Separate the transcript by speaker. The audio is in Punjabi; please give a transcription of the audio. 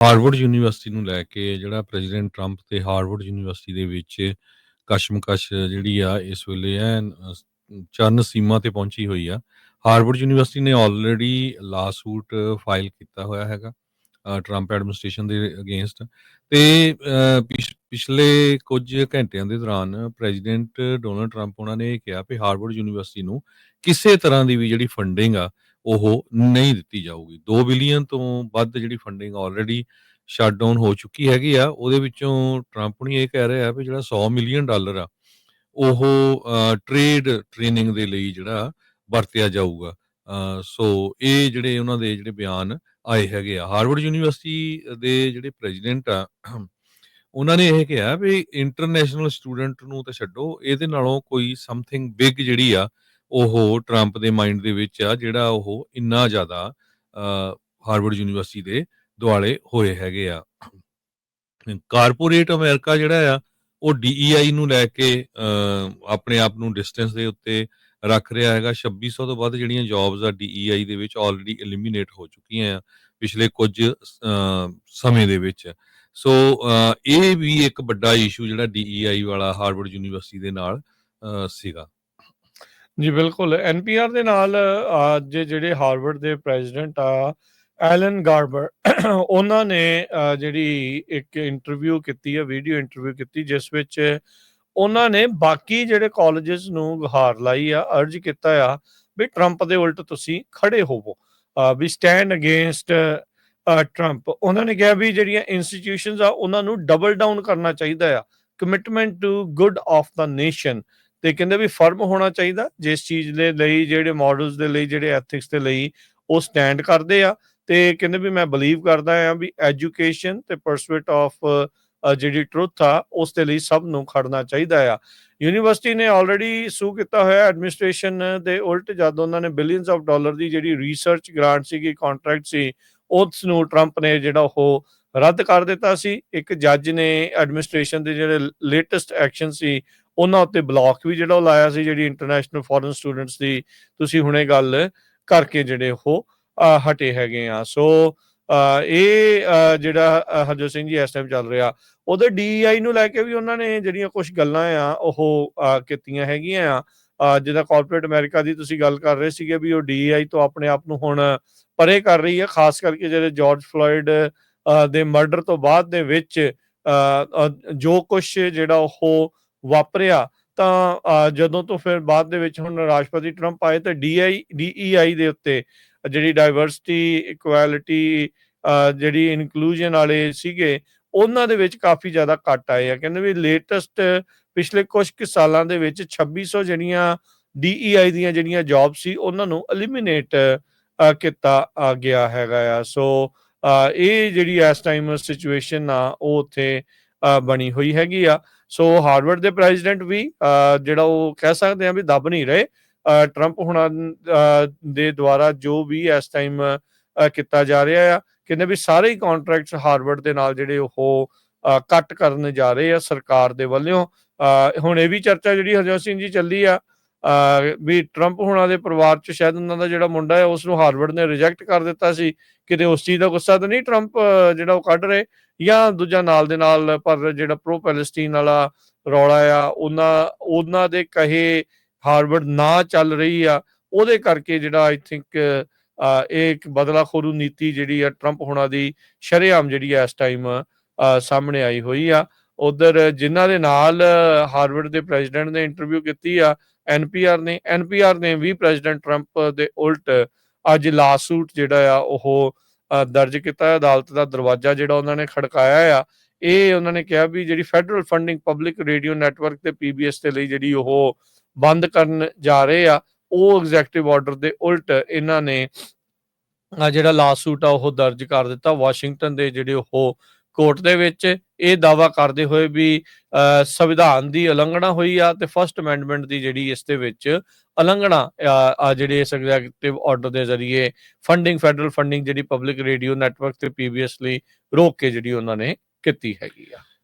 Speaker 1: ਹਾਰਵਰਡ ਯੂਨੀਵਰਸਿਟੀ ਨੂੰ ਲੈ ਕੇ ਜਿਹੜਾ ਪ੍ਰੈਜ਼ੀਡੈਂਟ ਟਰੰਪ ਤੇ ਹਾਰਵਰਡ ਯੂਨੀਵਰਸਿਟੀ ਦੇ ਵਿੱਚ ਕਸ਼ਮਕਸ਼ ਜਿਹੜੀ ਆ, ਇਸ ਵੇਲੇ ਐਨ ਚਰਨ ਸੀਮਾ ਤੇ ਪਹੁੰਚੀ ਹੋਈ ਆ। ਹਾਰਵਰਡ ਯੂਨੀਵਰਸਿਟੀ ਨੇ ਆਲਰੇਡੀ ਲਾਸੂਟ ਫਾਈਲ ਕੀਤਾ ਹੋਇਆ ਹੈਗਾ ਟਰੰਪ ਐਡਮਿਨਿਸਟ੍ਰੇਸ਼ਨ ਦੇ ਅਗੇਂਸਟ ਤੇ ਪਿਛਲੇ ਕੁਝ ਘੰਟਿਆਂ ਦੇ ਦੌਰਾਨ ਪ੍ਰੈਜ਼ੀਡੈਂਟ ਡੋਨਲਡ ਟਰੰਪ ਉਹਨਾਂ ਨੇ ਇਹ ਕਿਹਾ ਕਿ ਹਾਰਵਰਡ ਯੂਨੀਵਰਸਿਟੀ ਨੂੰ ਕਿਸੇ ਤਰ੍ਹਾਂ ਦੀ ਵੀ ਜਿਹੜੀ ਫੰਡਿੰਗ ਆ ਉਹ ਨਹੀਂ ਦਿੱਤੀ ਜਾਊਗੀ। 2 ਬਿਲੀਅਨ ਤੋਂ ਵੱਧ ਜਿਹੜੀ ਫੰਡਿੰਗ ਆਲਰੇਡੀ ਸ਼ਟ ਡਾਊਨ ਹੋ ਚੁੱਕੀ ਹੈਗੀ ਆ, ਉਹਦੇ ਵਿੱਚੋਂ ਟਰੰਪ ਨੇ ਇਹ ਕਹਿ ਰਿਹਾ ਵੀ ਜਿਹੜਾ 100 ਮਿਲੀਅਨ ਡਾਲਰ ਆ, ਉਹ ਟ੍ਰੇਡ ਟ੍ਰੇਨਿੰਗ ਦੇ ਲਈ ਜਿਹੜਾ ਵਰਤਿਆ ਜਾਊਗਾ। ਸੋ ਇਹ ਜਿਹੜੇ ਉਹਨਾਂ ਦੇ ਜਿਹੜੇ ਬਿਆਨ ਆਏ ਹੈਗੇ ਆ, ਹਾਰਵਰਡ ਯੂਨੀਵਰਸਿਟੀ ਦੇ ਜਿਹੜੇ ਪ੍ਰੈਜ਼ੀਡੈਂਟ ਆ, ਉਹਨਾਂ ਨੇ ਇਹ ਕਿਹਾ ਵੀ ਇੰਟਰਨੈਸ਼ਨਲ ਸਟੂਡੈਂਟ ਨੂੰ ਤਾਂ ਛੱਡੋ, ਇਹਦੇ ਨਾਲੋਂ ਕੋਈ ਸਮਥਿੰਗ ਬਿਗ ਜਿਹੜੀ ਆ ਉਹ ਟਰੰਪ ਦੇ ਮਾਈਂਡ ਦੇ ਵਿੱਚ ਆ ਜਿਹੜਾ ਉਹ ਇੰਨਾ ਜ਼ਿਆਦਾ ਅ, ਹਾਰਵਰਡ ਯੂਨੀਵਰਸਿਟੀ ਦੇ ਦੁਆਲੇ ਹੋਏ ਹੈਗੇ ਆ। ਕਾਰਪੋਰੇਟ ਅਮਰੀਕਾ ਜਿਹੜਾ ਆ ਉਹ DEI ਨੂੰ ਲੈ ਕੇ ਅ, ਆਪਣੇ ਆਪ ਨੂੰ ਡਿਸਟੈਂਸ ਦੇ ਉੱਤੇ ਰੱਖ ਰਿਹਾ ਹੈਗਾ। 2600 ਤੋਂ ਵੱਧ ਜਿਹੜੀਆਂ ਜੌਬਸ ਆ DEI ਦੇ ਵਿੱਚ ਆਲਰੇਡੀ ਐਲੀਮੀਨੇਟ ਹੋ ਚੁੱਕੀਆਂ ਆ ਪਿਛਲੇ ਕੁਝ ਸਮੇਂ ਦੇ ਵਿੱਚ। ਸੋ ਇਹ ਵੀ ਇੱਕ ਵੱਡਾ ਇਸ਼ੂ ਜਿਹੜਾ DEI ਵਾਲਾ ਹਾਰਵਰਡ ਯੂਨੀਵਰਸਿਟੀ ਦੇ ਨਾਲ ਅ, ਸੀਗਾ।
Speaker 2: ਜੀ, ਬਿਲਕੁਲ। ਐਨਪੀਆਰ ਦੇ ਨਾਲ ਅੱਜ ਜਿਹੜੇ ਹਾਰਵਰਡ ਦੇ ਪ੍ਰੈਜ਼ੀਡੈਂਟ ਆ, ਐਲਨ ਗਾਰਬਰ, ਉਹਨਾਂ ਨੇ ਜਿਹੜੀ ਇੱਕ ਇੰਟਰਵਿਊ ਕੀਤੀ ਹੈ, ਵੀਡੀਓ ਇੰਟਰਵਿਊ ਕੀਤੀ, ਜਿਸ ਵਿੱਚ ਉਹਨਾਂ ਨੇ ਬਾਕੀ ਜਿਹੜੇ ਕਾਲਜਸ ਨੂੰ ਗੁਹਾਰ ਲਾਈ ਆ, ਅਰਜ ਕੀਤਾ ਆ ਵੀ ਟਰੰਪ ਦੇ ਉਲਟ ਤੁਸੀਂ ਖੜੇ ਹੋਵੋ। ਵੀ ਸਟੈਂਡ ਅਗੇਂਸਟ ਟਰੰਪ। ਉਹਨਾਂ ਨੇ ਕਿਹਾ ਵੀ ਜਿਹੜੀਆਂ ਇੰਸਟੀਟਿਊਸ਼ਨਸ ਆ, ਉਹਨਾਂ ਨੂੰ ਡਬਲ ਡਾਊਨ ਕਰਨਾ ਚਾਹੀਦਾ ਆ। Commitment to good of the nation ਤੇ ਕਹਿੰਦੇ ਵੀ ਫਰਮ ਹੋਣਾ ਚਾਹੀਦਾ, ਜਿਸ ਚੀਜ਼ ਦੇ ਲਈ, ਜਿਹੜੇ ਮਾਡਲਸ ਦੇ ਲਈ, ਜਿਹੜੇ ਐਥਿਕਸ ਦੇ ਲਈ ਉਹ ਸਟੈਂਡ ਕਰਦੇ ਆ। ਤੇ ਕਹਿੰਦੇ ਵੀ ਮੈਂ ਬਲੀਵ ਕਰਦਾ ਆ ਵੀ ਐਜੂਕੇਸ਼ਨ ਤੇ ਪਰਸੂਟ ਆਫ ਜਿਹੜੀ ਟਰੁੱਥ ਆ, ਉਸ ਦੇ ਲਈ ਸਭ ਨੂੰ ਖੜਨਾ ਚਾਹੀਦਾ ਆ। ਯੂਨੀਵਰਸਿਟੀ ਨੇ ਆਲਰੇਡੀ ਸੂ ਕੀਤਾ ਹੋਇਆ ਐਡਮਿਨਿਸਟ੍ਰੇਸ਼ਨ ਦੇ ਉਲਟ, ਜਦ ਉਹਨਾਂ ਨੇ ਬਿਲੀਅਨਸ ਆਫ ਡਾਲਰ ਦੀ ਜਿਹੜੀ ਰਿਸਰਚ ਗ੍ਰਾਂਟ ਸੀਗੀ ਕੰਟਰੈਕਟ ਸੀ ਉਸ ਨੂੰ ਟਰੰਪ ਨੇ ਜਿਹੜਾ ਉਹ ਰੱਦ ਕਰ ਦਿੱਤਾ ਸੀ। ਇੱਕ ਜੱਜ ਨੇ ਐਡਮਿਨਿਸਟ੍ਰੇਸ਼ਨ ਦੇ ਜਿਹੜੇ ਲੇਟੈਸਟ ਐਕਸ਼ਨ ਸੀ ਉਹਨਾਂ ਉੱਤੇ ਬਲੌਕ ਵੀ ਜਿਹੜਾ ਉਹ ਲਾਇਆ ਸੀ ਜਿਹੜੀ ਇੰਟਰਨੈਸ਼ਨਲ ਫੋਰਨ ਸਟੂਡੈਂਟਸ ਦੀ ਤੁਸੀਂ ਹੁਣੇ ਗੱਲ ਕਰਕੇ ਜਿਹੜੇ ਉਹ ਹਟੇ ਹੈਗੇ ਆ। ਸੋ ਇਹ ਜਿਹੜਾ ਹਰਜੋਤ ਸਿੰਘ ਜੀ ਇਸ ਟਾਈਮ ਚੱਲ ਰਿਹਾ। ਉਹਦੇ ਡੀਆਈ ਨੂੰ ਲੈ ਕੇ ਵੀ ਉਹਨਾਂ ਨੇ ਜਿਹੜੀਆਂ ਕੁਝ ਗੱਲਾਂ ਆ ਉਹ ਕੀਤੀਆਂ ਹੈਗੀਆਂ ਆ। ਅ, ਜਿਹਦਾ ਕਾਰਪੋਰੇਟ ਅਮਰੀਕਾ ਦੀ ਤੁਸੀਂ ਗੱਲ ਕਰ ਰਹੇ ਸੀਗੇ ਵੀ ਉਹ ਡੀਆਈ ਤੋਂ ਆਪਣੇ ਆਪ ਨੂੰ ਹੁਣ ਪਰੇ ਕਰ ਰਹੀ ਹੈ ਖਾਸ ਕਰਕੇ ਜਿਹੜੇ ਜਾਰਜ ਫਲੋਇਡ ਦੇ ਮਰਡਰ ਤੋਂ ਬਾਅਦ ਦੇ ਵਿੱਚ ਜੋ ਕੁਝ ਜਿਹੜਾ ਉਹ ਵਾਪਰਿਆ, ਤਾਂ ਜਦੋਂ ਤੋਂ ਫਿਰ ਬਾਅਦ ਦੇ ਵਿੱਚ ਹੁਣ ਰਾਸ਼ਟਰਪਤੀ ਟਰੰਪ ਆਏ ਤਾਂ ਡੀਆਈ, ਡੀਈਆਈ ਦੇ ਉੱਤੇ ਜਿਹੜੀ ਡਾਈਵਰਸਿਟੀ ਇਕੁਐਲਿਟੀ ਜਿਹੜੀ ਇਨਕਲੂਜਨ ਵਾਲੇ ਸੀਗੇ, ਉਹਨਾਂ ਦੇ ਵਿੱਚ ਕਾਫੀ ਜ਼ਿਆਦਾ ਘਟ ਆਏ ਆ। ਕਹਿੰਦੇ ਵੀ ਲੇਟੈਸਟ ਪਿਛਲੇ ਕੁਝ ਕੁ ਸਾਲਾਂ ਦੇ ਵਿੱਚ 2600 ਜਿਹੜੀਆਂ ਡੀਈਆਈ ਦੀਆਂ ਜਿਹੜੀਆਂ ਜੌਬ ਸੀ, ਉਹਨਾਂ ਨੂੰ ਐਲੀਮੀਨੇਟ ਕੀਤਾ ਗਿਆ ਹੈਗਾ ਆ। ਸੋ ਇਹ ਜਿਹੜੀ ਇਸ ਟਾਈਮ ਸਿਚੁਏਸ਼ਨ ਆ, ਉਹ ਉੱਥੇ ਬਣੀ ਹੋਈ ਹੈਗੀ ਆ। ਸੋ ਹਾਰਵਰਡ ਦੇ ਪ੍ਰੈਜ਼ੀਡੈਂਟ ਵੀ ਜਿਹੜਾ ਉਹ ਕਹਿ ਸਕਦੇ ਆ ਵੀ ਦੱਬ ਨਹੀਂ ਰਹੇ। ਟਰੰਪ ਹੁਣਾਂ ਦੇ ਦੁਆਰਾ ਜੋ ਵੀ ਇਸ ਟਾਈਮ ਕੀਤਾ ਜਾ ਰਿਹਾ ਆ ਕਹਿੰਦੇ ਵੀ ਸਾਰੇ ਹੀ ਕੰਟਰੈਕਟਸ ਹਾਰਵਰਡ ਦੇ ਨਾਲ ਜਿਹੜੇ ਉਹ ਕੱਟ ਕਰਨ ਜਾ ਰਹੇ ਆ ਸਰਕਾਰ ਦੇ ਵੱਲੋਂ। ਅ, ਹੁਣ ਇਹ ਵੀ ਚਰਚਾ ਜਿਹੜੀ ਹਰਜੋਤ ਸਿੰਘ ਜੀ ਚੱਲੀ ਆ ਵੀ ਟਰੰਪ ਹੁਣਾਂ ਦੇ ਪਰਿਵਾਰ ਚ ਸ਼ਾਇਦ ਉਹਨਾਂ ਦਾ ਜਿਹੜਾ ਮੁੰਡਾ ਹੈ ਉਸ ਨੂੰ ਹਾਰਵਰਡ ਨੇ ਰਿਜੈਕਟ ਕਰ ਦਿੱਤਾ ਸੀ। ਕਿਤੇ ਉਸ ਚੀਜ਼ ਦਾ ਗੁੱਸਾ ਤਾਂ ਨਹੀਂ ਟਰੰਪ ਜਿਹੜਾ ਉਹ ਕੱਢ ਰਹੇ? ਜਾਂ ਦੂਜਾ ਨਾਲ ਦੇ ਨਾਲ, ਪਰ ਜਿਹੜਾ ਪ੍ਰੋ ਪੈਲਸਟੀਨ ਵਾਲਾ ਰੌਲਾ ਆ, ਉਹਨਾਂ ਉਹਨਾਂ ਦੇ ਕਹੇ ਹਾਰਵਰਡ ਨਾ ਚੱਲ ਰਹੀ ਆ, ਉਹਦੇ ਕਰਕੇ ਜਿਹੜਾ ਆਈ ਥਿੰਕ ਇਹ ਇੱਕ ਬਦਲਾਖੋਰੂ ਨੀਤੀ ਜਿਹੜੀ ਆ ਟਰੰਪ ਹੋਣਾ ਦੀ ਸ਼ਰੇਆਮ ਜਿਹੜੀ ਆ ਇਸ ਟਾਈਮ ਸਾਹਮਣੇ ਆਈ ਹੋਈ ਆ। ਉਧਰ ਜਿਨ੍ਹਾਂ ਦੇ ਨਾਲ ਹਾਰਵਰਡ ਦੇ ਪ੍ਰੈਜ਼ੀਡੈਂਟ ਨੇ ਇੰਟਰਵਿਊ ਕੀਤੀ ਆ ਐਨਪੀਆਰ ਨੇ ਐਨਪੀਆਰ ਨੇ ਵੀ ਪ੍ਰੈਜ਼ੀਡੈਂਟ ਟਰੰਪ ਦੇ ਉਲਟ ਅੱਜ ਲਾਸੂਟ ਜਿਹੜਾ ਆ, ਉਹ ਦਰਜ ਕੀਤਾ ਅਦਾਲਤ ਦਾ ਦਰਵਾਜ਼ਾ ਜਿਹੜਾ ਉਹਨਾਂ ਨੇ ਖੜਕਾਇਆ ਆ। ਇਹ ਉਹਨਾਂ ਨੇ ਕਿਹਾ ਵੀ ਜਿਹੜੀ federal funding public radio network ਤੇ ਪੀਬੀਐਸ ਦੇ ਲਈ ਜਿਹੜੀ ਉਹ ਬੰਦ ਕਰਨ ਜਾ ਰਹੇ ਆ, ਉਹ ਐਗਜ਼ੈਕਟਿਵ ਆਰਡਰ ਦੇ ਉਲਟ ਇਹਨਾਂ ਨੇ ਆ ਜਿਹੜਾ ਲਾਸੂਟ ਆ, ਉਹ ਦਰਜ ਕਰ ਦਿੱਤਾ ਵਾਸ਼ਿੰਗਟਨ ਦੇ ਜਿਹੜੇ ਉਹ ਕੋਰਟ ਦੇ ਵਿੱਚ। ਇਹ ਦਾਵਾ ਕਰਦੇ ਹੋਏ ਵੀ ਅ, ਸੰਵਿਧਾਨ ਦੀ ਉਲੰਘਣਾ ਹੋਈ ਆ ਤੇ ਫਰਸਟ ਅਮੈਂਡਮੈਂਟ ਦੀ ਜਿਹੜੀ ਇਸ ਦੇ ਵਿੱਚ ਉਲੰਘਣਾ ਆ ਜਿਹੜੇ ਇਸ ਐਗਜ਼ੈਕਟਿਵ ਆਰਡਰ ਦੇ ਜ਼ਰੀਏ ਫੰਡਿੰਗ ਫੈਡਰਲ ਫੰਡਿੰਗ ਜਿਹੜੀ ਪਬਲਿਕ ਰੇਡੀਓ ਨੈਟਵਰਕ ਤੇ ਪੀਬੀਐਸ ਲਈ ਰੋਕ ਕੇ ਜਿਹੜੀ ਉਹਨਾਂ ਨੇ ਕੀਤੀ ਹੈਗੀ ਆ।